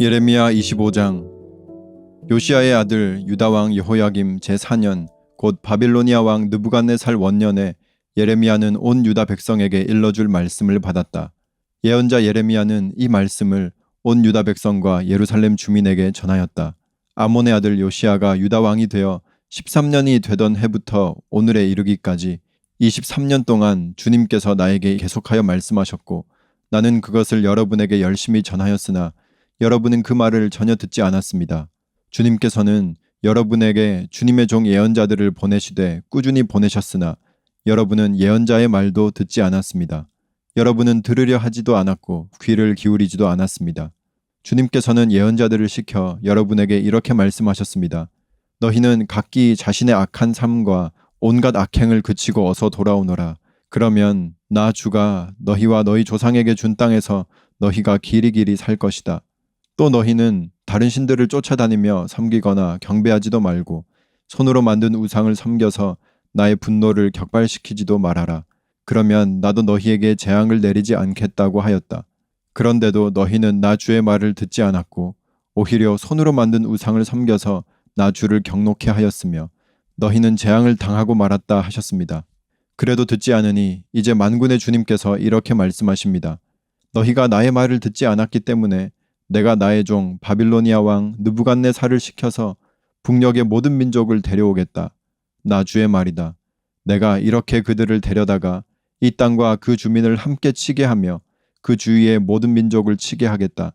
예레미야 25장 요시아의 아들 유다 왕 여호야김 제4년 곧 바빌로니아 왕 느부갓네살 원년에 예레미야는 온 유다 백성에게 일러줄 말씀을 받았다. 예언자 예레미야는 이 말씀을 온 유다 백성과 예루살렘 주민에게 전하였다. 아몬의 아들 요시아가 유다 왕이 되어 13년이 되던 해부터 오늘에 이르기까지 23년 동안 주님께서 나에게 계속하여 말씀하셨고 나는 그것을 여러분에게 열심히 전하였으나 여러분은 그 말을 전혀 듣지 않았습니다. 주님께서는 여러분에게 주님의 종 예언자들을 보내시되 꾸준히 보내셨으나 여러분은 예언자의 말도 듣지 않았습니다. 여러분은 들으려 하지도 않았고 귀를 기울이지도 않았습니다. 주님께서는 예언자들을 시켜 여러분에게 이렇게 말씀하셨습니다. 너희는 각기 자신의 악한 삶과 온갖 악행을 그치고 어서 돌아오너라. 그러면 나 주가 너희와 너희 조상에게 준 땅에서 너희가 길이길이 살 것이다. 또 너희는 다른 신들을 쫓아다니며 섬기거나 경배하지도 말고 손으로 만든 우상을 섬겨서 나의 분노를 격발시키지도 말아라. 그러면 나도 너희에게 재앙을 내리지 않겠다고 하였다. 그런데도 너희는 나 주의 말을 듣지 않았고 오히려 손으로 만든 우상을 섬겨서 나 주를 경록해 하였으며 너희는 재앙을 당하고 말았다 하셨습니다. 그래도 듣지 않으니 이제 만군의 주님께서 이렇게 말씀하십니다. 너희가 나의 말을 듣지 않았기 때문에 내가 나의 종 바빌로니아 왕 느부갓네살을 시켜서 북녘의 모든 민족을 데려오겠다. 나 주의 말이다. 내가 이렇게 그들을 데려다가 이 땅과 그 주민을 함께 치게 하며 그 주위의 모든 민족을 치게 하겠다.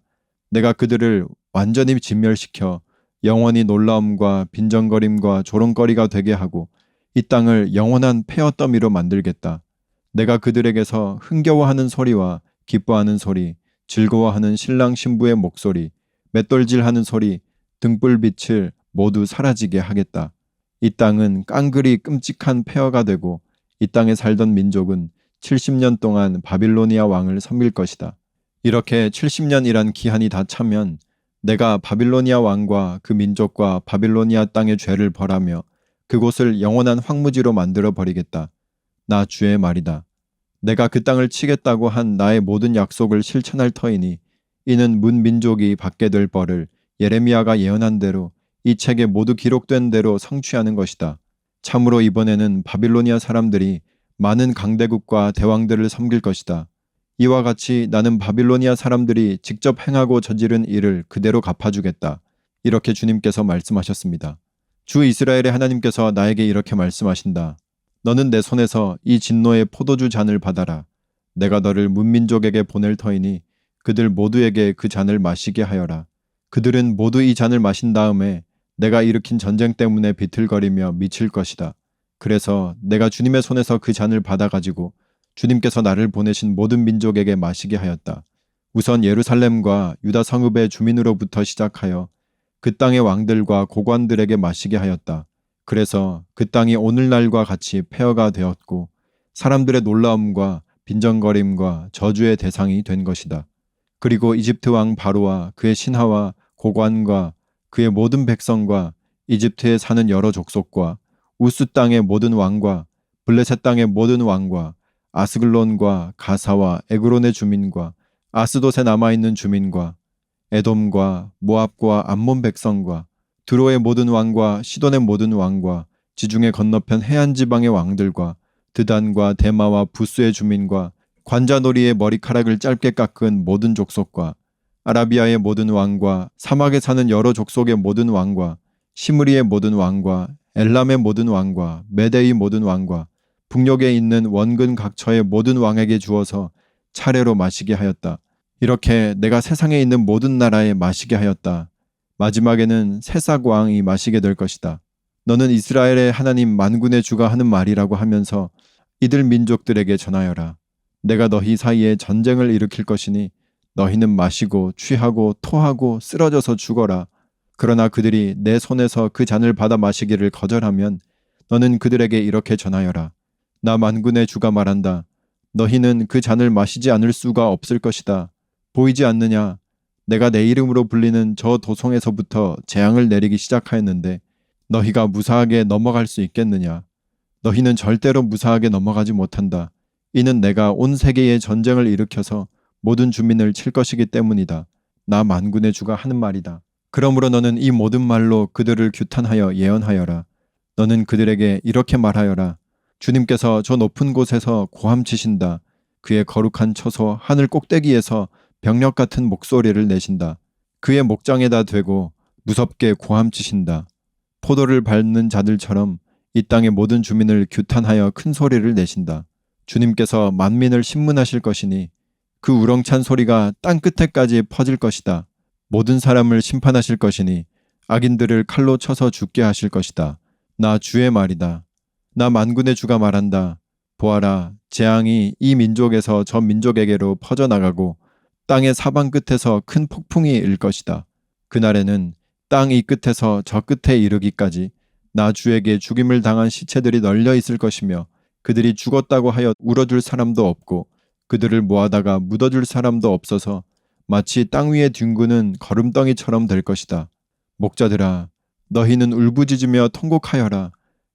내가 그들을 완전히 진멸시켜 영원히 놀라움과 빈정거림과 조롱거리가 되게 하고 이 땅을 영원한 폐허 더미로 만들겠다. 내가 그들에게서 흥겨워하는 소리와 기뻐하는 소리, 즐거워하는 신랑 신부의 목소리, 맷돌질하는 소리, 등불빛을 모두 사라지게 하겠다. 이 땅은 깡그리 끔찍한 폐허가 되고 이 땅에 살던 민족은 70년 동안 바빌로니아 왕을 섬길 것이다. 이렇게 70년이란 기한이 다 차면 내가 바빌로니아 왕과 그 민족과 바빌로니아 땅의 죄를 벌하며 그곳을 영원한 황무지로 만들어 버리겠다. 나 주의 말이다. 내가 그 땅을 치겠다고 한 나의 모든 약속을 실천할 터이니 이는 문 민족이 받게 될 벌을 예레미야가 예언한 대로 이 책에 모두 기록된 대로 성취하는 것이다. 참으로 이번에는 바빌로니아 사람들이 많은 강대국과 대왕들을 섬길 것이다. 이와 같이 나는 바빌로니아 사람들이 직접 행하고 저지른 일을 그대로 갚아주겠다. 이렇게 주님께서 말씀하셨습니다. 주 이스라엘의 하나님께서 나에게 이렇게 말씀하신다. 너는 내 손에서 이 진노의 포도주 잔을 받아라. 내가 너를 문민족에게 보낼 터이니 그들 모두에게 그 잔을 마시게 하여라. 그들은 모두 이 잔을 마신 다음에 내가 일으킨 전쟁 때문에 비틀거리며 미칠 것이다. 그래서 내가 주님의 손에서 그 잔을 받아가지고 주님께서 나를 보내신 모든 민족에게 마시게 하였다. 우선 예루살렘과 유다 성읍의 주민으로부터 시작하여 그 땅의 왕들과 고관들에게 마시게 하였다. 그래서 그 땅이 오늘날과 같이 폐허가 되었고 사람들의 놀라움과 빈정거림과 저주의 대상이 된 것이다. 그리고 이집트 왕 바로와 그의 신하와 고관과 그의 모든 백성과 이집트에 사는 여러 족속과 우스 땅의 모든 왕과 블레셋 땅의 모든 왕과 아스글론과 가사와 에그론의 주민과 아스돗에 남아있는 주민과 에돔과 모압과 암몬 백성과 드로의 모든 왕과 시돈의 모든 왕과 지중해 건너편 해안 지방의 왕들과 드단과 대마와 부스의 주민과 관자놀이의 머리카락을 짧게 깎은 모든 족속과 아라비아의 모든 왕과 사막에 사는 여러 족속의 모든 왕과 시므리의 모든 왕과 엘람의 모든 왕과 메데의 모든 왕과 북녘에 있는 원근 각처의 모든 왕에게 주어서 차례로 마시게 하였다. 이렇게 내가 세상에 있는 모든 나라에 마시게 하였다. 마지막에는 새싹 왕이 마시게 될 것이다. 너는 이스라엘의 하나님 만군의 주가 하는 말이라고 하면서 이들 민족들에게 전하여라. 내가 너희 사이에 전쟁을 일으킬 것이니 너희는 마시고 취하고 토하고 쓰러져서 죽어라. 그러나 그들이 내 손에서 그 잔을 받아 마시기를 거절하면 너는 그들에게 이렇게 전하여라. 나 만군의 주가 말한다. 너희는 그 잔을 마시지 않을 수가 없을 것이다. 보이지 않느냐? 내가 내 이름으로 불리는 저 도성에서부터 재앙을 내리기 시작하였는데 너희가 무사하게 넘어갈 수 있겠느냐? 너희는 절대로 무사하게 넘어가지 못한다. 이는 내가 온 세계에 전쟁을 일으켜서 모든 주민을 칠 것이기 때문이다. 나 만군의 주가 하는 말이다. 그러므로 너는 이 모든 말로 그들을 규탄하여 예언하여라. 너는 그들에게 이렇게 말하여라. 주님께서 저 높은 곳에서 고함치신다. 그의 거룩한 처소 하늘 꼭대기에서 병력 같은 목소리를 내신다. 그의 목장에다 대고 무섭게 고함치신다. 포도를 밟는 자들처럼 이 땅의 모든 주민을 규탄하여 큰 소리를 내신다. 주님께서 만민을 신문하실 것이니 그 우렁찬 소리가 땅 끝에까지 퍼질 것이다. 모든 사람을 심판하실 것이니 악인들을 칼로 쳐서 죽게 하실 것이다. 나 주의 말이다. 나 만군의 주가 말한다. 보아라, 재앙이 이 민족에서 저 민족에게로 퍼져나가고 땅의 사방 끝에서 큰 폭풍이 일 것이다. 그날에는 땅 이 끝에서 저 끝에 이르기까지 나 주에게 죽임을 당한 시체들이 널려 있을 것이며 그들이 죽었다고 하여 울어줄 사람도 없고 그들을 모아다가 묻어줄 사람도 없어서 마치 땅 위에 뒹구는 거름덩이처럼 될 것이다. 목자들아, 너희는 울부짖으며 통곡하여라.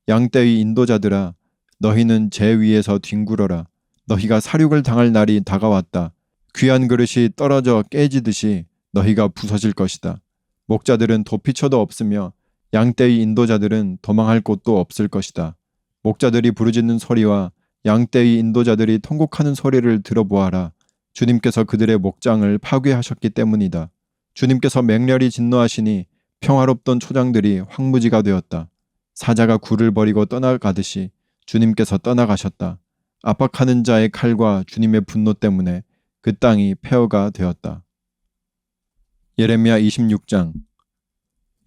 양떼의 인도자들아, 너희는 재 위에서 뒹굴어라. 너희가 사륙을 당할 날이 다가왔다. 귀한 그릇이 떨어져 깨지듯이 너희가 부서질 것이다. 목자들은 도피처도 없으며 양떼의 인도자들은 도망할 곳도 없을 것이다. 목자들이 부르짖는 소리와 양떼의 인도자들이 통곡하는 소리를 들어보아라. 주님께서 그들의 목장을 파괴하셨기 때문이다. 주님께서 맹렬히 진노하시니 평화롭던 초장들이 황무지가 되었다. 사자가 굴을 버리고 떠나가듯이 주님께서 떠나가셨다. 압박하는 자의 칼과 주님의 분노 때문에 그 땅이 폐허가 되었다. 예레미야 26장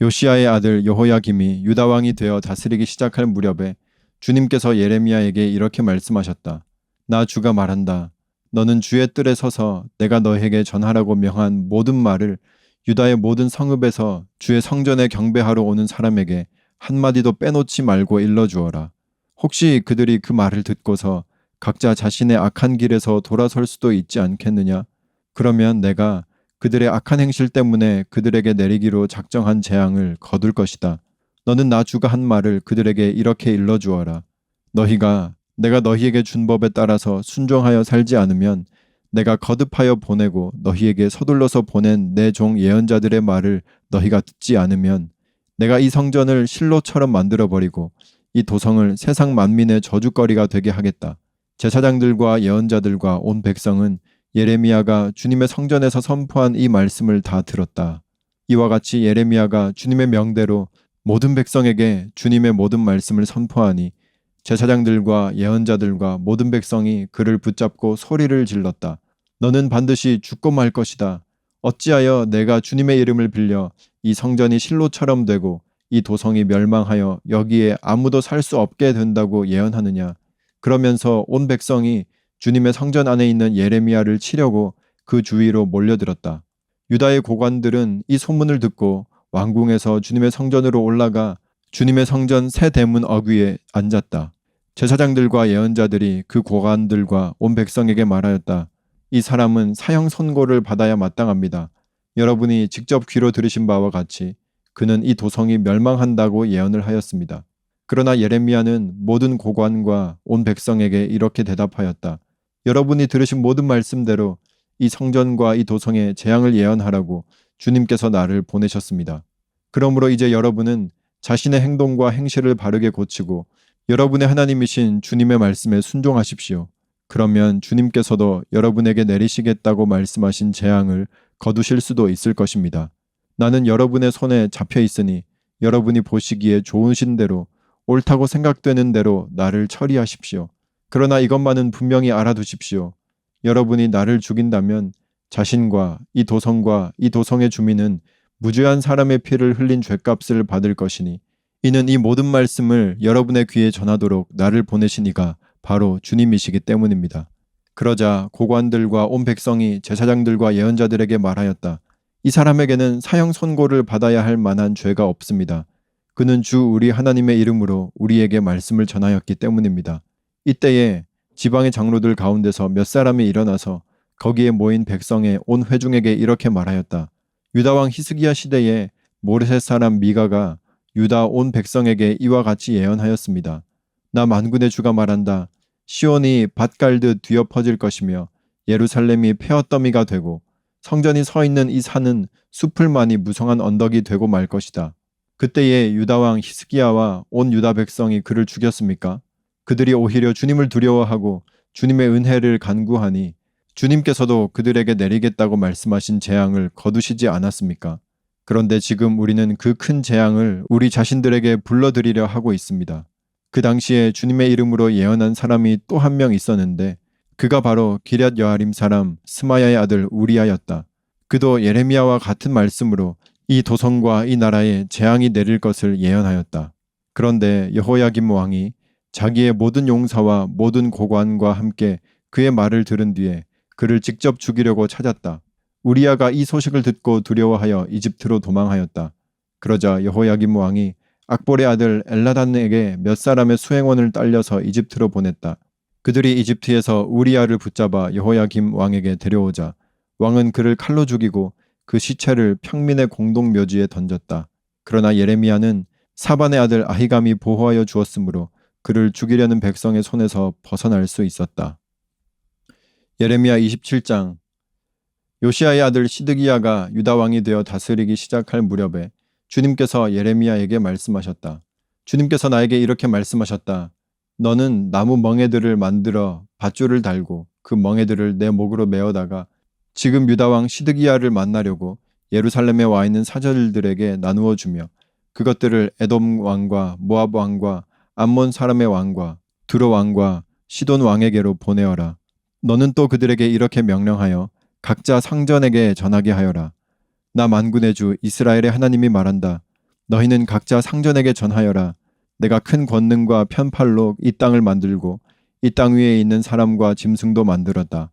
요시아의 아들 여호야김이 유다 왕이 되어 다스리기 시작할 무렵에 주님께서 예레미야에게 이렇게 말씀하셨다. 나 주가 말한다. 너는 주의 뜰에 서서 내가 너에게 전하라고 명한 모든 말을 유다의 모든 성읍에서 주의 성전에 경배하러 오는 사람에게 한마디도 빼놓지 말고 일러 주어라. 혹시 그들이 그 말을 듣고서 각자 자신의 악한 길에서 돌아설 수도 있지 않겠느냐? 그러면 내가 그들의 악한 행실 때문에 그들에게 내리기로 작정한 재앙을 거둘 것이다. 너는 나 주가 한 말을 그들에게 이렇게 일러주어라. 너희가 내가 너희에게 준 법에 따라서 순종하여 살지 않으면 내가 거듭하여 보내고 너희에게 서둘러서 보낸 내 종 예언자들의 말을 너희가 듣지 않으면 내가 이 성전을 실로처럼 만들어 버리고 이 도성을 세상 만민의 저주거리가 되게 하겠다. 제사장들과 예언자들과 온 백성은 예레미야가 주님의 성전에서 선포한 이 말씀을 다 들었다. 이와 같이 예레미야가 주님의 명대로 모든 백성에게 주님의 모든 말씀을 선포하니 제사장들과 예언자들과 모든 백성이 그를 붙잡고 소리를 질렀다. 너는 반드시 죽고 말 것이다. 어찌하여 내가 주님의 이름을 빌려 이 성전이 실로처럼 되고 이 도성이 멸망하여 여기에 아무도 살 수 없게 된다고 예언하느냐. 그러면서 온 백성이 주님의 성전 안에 있는 예레미야를 치려고 그 주위로 몰려들었다. 유다의 고관들은 이 소문을 듣고 왕궁에서 주님의 성전으로 올라가 주님의 성전 새 대문 어귀에 앉았다. 제사장들과 예언자들이 그 고관들과 온 백성에게 말하였다. 이 사람은 사형 선고를 받아야 마땅합니다. 여러분이 직접 귀로 들으신 바와 같이 그는 이 도성이 멸망한다고 예언을 하였습니다. 그러나 예레미야는 모든 고관과 온 백성에게 이렇게 대답하였다. 여러분이 들으신 모든 말씀대로 이 성전과 이 도성에 재앙을 예언하라고 주님께서 나를 보내셨습니다. 그러므로 이제 여러분은 자신의 행동과 행실을 바르게 고치고 여러분의 하나님이신 주님의 말씀에 순종하십시오. 그러면 주님께서도 여러분에게 내리시겠다고 말씀하신 재앙을 거두실 수도 있을 것입니다. 나는 여러분의 손에 잡혀 있으니 여러분이 보시기에 좋으신 대로 옳다고 생각되는 대로 나를 처리하십시오. 그러나 이것만은 분명히 알아두십시오. 여러분이 나를 죽인다면 자신과 이 도성과 이 도성의 주민은 무죄한 사람의 피를 흘린 죄값을 받을 것이니 이는 이 모든 말씀을 여러분의 귀에 전하도록 나를 보내신 이가 바로 주님이시기 때문입니다. 그러자 고관들과 온 백성이 제사장들과 예언자들에게 말하였다. 이 사람에게는 사형 선고를 받아야 할 만한 죄가 없습니다. 그는 주 우리 하나님의 이름으로 우리에게 말씀을 전하였기 때문입니다. 이때에 지방의 장로들 가운데서 몇 사람이 일어나서 거기에 모인 백성의 온 회중에게 이렇게 말하였다. 유다왕 히스기야 시대에 모르셋 사람 미가가 유다 온 백성에게 이와 같이 예언하였습니다. 나 만군의 주가 말한다. 시온이 밭 갈듯 뒤엎어질 것이며 예루살렘이 폐허더미가 되고 성전이 서 있는 이 산은 숲을만이 무성한 언덕이 되고 말 것이다. 그때에 유다 왕 히스기야와 온 유다 백성이 그를 죽였습니까? 그들이 오히려 주님을 두려워하고 주님의 은혜를 간구하니 주님께서도 그들에게 내리겠다고 말씀하신 재앙을 거두시지 않았습니까? 그런데 지금 우리는 그 큰 재앙을 우리 자신들에게 불러들이려 하고 있습니다. 그 당시에 주님의 이름으로 예언한 사람이 또 한 명 있었는데 그가 바로 기럇 여아림 사람 스마야의 아들 우리야였다. 그도 예레미야와 같은 말씀으로 이 도성과 이 나라에 재앙이 내릴 것을 예언하였다. 그런데 여호야김 왕이 자기의 모든 용사와 모든 고관과 함께 그의 말을 들은 뒤에 그를 직접 죽이려고 찾았다. 우리야가 이 소식을 듣고 두려워하여 이집트로 도망하였다. 그러자 여호야김 왕이 악볼의 아들 엘라단에게 몇 사람의 수행원을 딸려서 이집트로 보냈다. 그들이 이집트에서 우리야를 붙잡아 여호야김 왕에게 데려오자 왕은 그를 칼로 죽이고 그 시체를 평민의 공동 묘지에 던졌다. 그러나 예레미야는 사반의 아들 아히감이 보호하여 주었으므로 그를 죽이려는 백성의 손에서 벗어날 수 있었다. 예레미야 27장 요시아의 아들 시드기야가 유다 왕이 되어 다스리기 시작할 무렵에 주님께서 예레미야에게 말씀하셨다. 주님께서 나에게 이렇게 말씀하셨다. 너는 나무 멍에들을 만들어 밧줄을 달고 그 멍에들을 내 목으로 메어다가 지금 유다 왕 시드기야를 만나려고 예루살렘에 와 있는 사절들에게 나누어 주며 그것들을 에돔 왕과 모압 왕과 암몬 사람의 왕과 두로 왕과 시돈 왕에게로 보내어라. 너는 또 그들에게 이렇게 명령하여 각자 상전에게 전하게 하여라. 나 만군의 주 이스라엘의 하나님이 말한다. 너희는 각자 상전에게 전하여라. 내가 큰 권능과 편팔로 이 땅을 만들고 이 땅 위에 있는 사람과 짐승도 만들었다.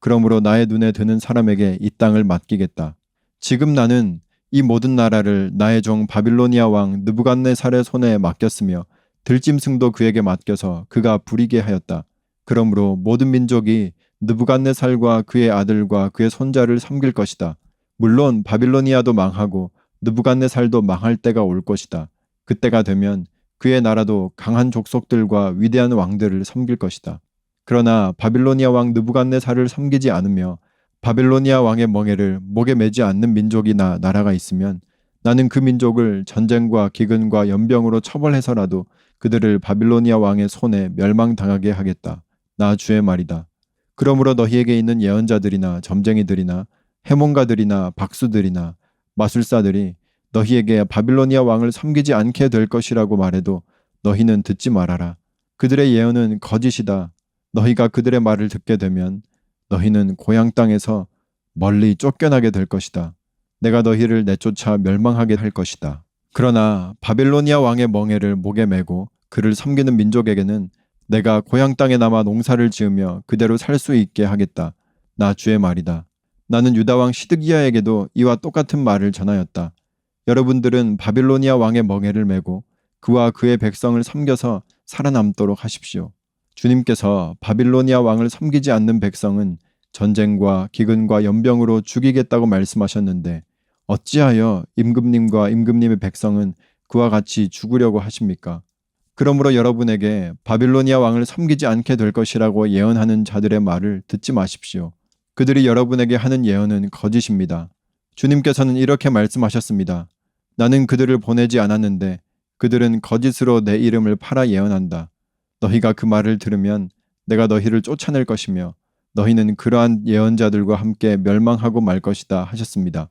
그러므로 나의 눈에 드는 사람에게 이 땅을 맡기겠다. 지금 나는 이 모든 나라를 나의 종 바빌로니아 왕 느부갓네살의 손에 맡겼으며 들짐승도 그에게 맡겨서 그가 부리게 하였다. 그러므로 모든 민족이 느부갓네살과 그의 아들과 그의 손자를 섬길 것이다. 물론 바빌로니아도 망하고 느부갓네살도 망할 때가 올 것이다. 그때가 되면 그의 나라도 강한 족속들과 위대한 왕들을 섬길 것이다. 그러나 바빌로니아 왕 느부갓네살을 섬기지 않으며 바빌로니아 왕의 멍에를 목에 매지 않는 민족이나 나라가 있으면 나는 그 민족을 전쟁과 기근과 연병으로 처벌해서라도 그들을 바빌로니아 왕의 손에 멸망당하게 하겠다. 나 주의 말이다. 그러므로 너희에게 있는 예언자들이나 점쟁이들이나 해몽가들이나 박수들이나 마술사들이 너희에게 바빌로니아 왕을 섬기지 않게 될 것이라고 말해도 너희는 듣지 말아라. 그들의 예언은 거짓이다. 너희가 그들의 말을 듣게 되면 너희는 고향 땅에서 멀리 쫓겨나게 될 것이다. 내가 너희를 내쫓아 멸망하게 할 것이다. 그러나 바빌로니아 왕의 멍에를 목에 메고 그를 섬기는 민족에게는 내가 고향 땅에 남아 농사를 지으며 그대로 살 수 있게 하겠다. 나 주의 말이다. 나는 유다 왕 시드기야에게도 이와 똑같은 말을 전하였다. 여러분들은 바빌로니아 왕의 멍에를 메고 그와 그의 백성을 섬겨서 살아남도록 하십시오. 주님께서 바빌로니아 왕을 섬기지 않는 백성은 전쟁과 기근과 연병으로 죽이겠다고 말씀하셨는데 어찌하여 임금님과 임금님의 백성은 그와 같이 죽으려고 하십니까? 그러므로 여러분에게 바빌로니아 왕을 섬기지 않게 될 것이라고 예언하는 자들의 말을 듣지 마십시오. 그들이 여러분에게 하는 예언은 거짓입니다. 주님께서는 이렇게 말씀하셨습니다. 나는 그들을 보내지 않았는데 그들은 거짓으로 내 이름을 팔아 예언한다. 너희가 그 말을 들으면 내가 너희를 쫓아낼 것이며 너희는 그러한 예언자들과 함께 멸망하고 말 것이다 하셨습니다.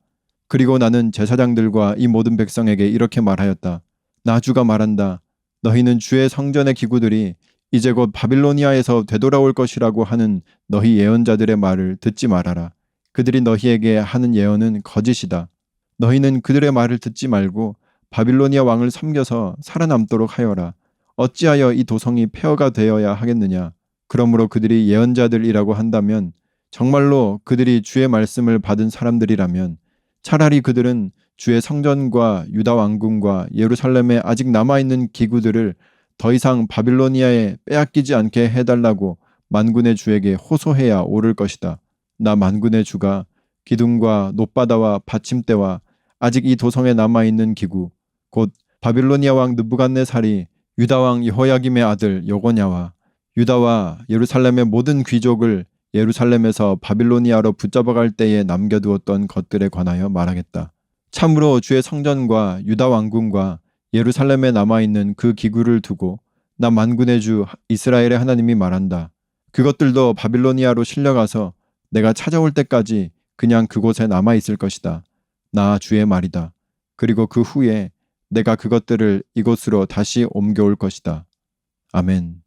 그리고 나는 제사장들과 이 모든 백성에게 이렇게 말하였다. 나 주가 말한다. 너희는 주의 성전의 기구들이 이제 곧 바빌로니아에서 되돌아올 것이라고 하는 너희 예언자들의 말을 듣지 말아라. 그들이 너희에게 하는 예언은 거짓이다. 너희는 그들의 말을 듣지 말고 바빌로니아 왕을 섬겨서 살아남도록 하여라. 어찌하여 이 도성이 폐허가 되어야 하겠느냐? 그러므로 그들이 예언자들이라고 한다면 정말로 그들이 주의 말씀을 받은 사람들이라면 차라리 그들은 주의 성전과 유다 왕궁과 예루살렘에 아직 남아 있는 기구들을 더 이상 바빌로니아에 빼앗기지 않게 해달라고 만군의 주에게 호소해야 옳을 것이다. 나 만군의 주가 기둥과 노바다와 받침대와 아직 이 도성에 남아 있는 기구 곧 바빌로니아 왕 느부갓네살이 유다 왕 여호야김의 아들 여고냐와 유다와 예루살렘의 모든 귀족을 예루살렘에서 바빌로니아로 붙잡아갈 때에 남겨두었던 것들에 관하여 말하겠다. 참으로 주의 성전과 유다 왕궁과 예루살렘에 남아있는 그 기구를 두고 나 만군의 주 이스라엘의 하나님이 말한다. 그것들도 바빌로니아로 실려가서 내가 찾아올 때까지 그냥 그곳에 남아있을 것이다. 나 주의 말이다. 그리고 그 후에 내가 그것들을 이곳으로 다시 옮겨올 것이다. 아멘.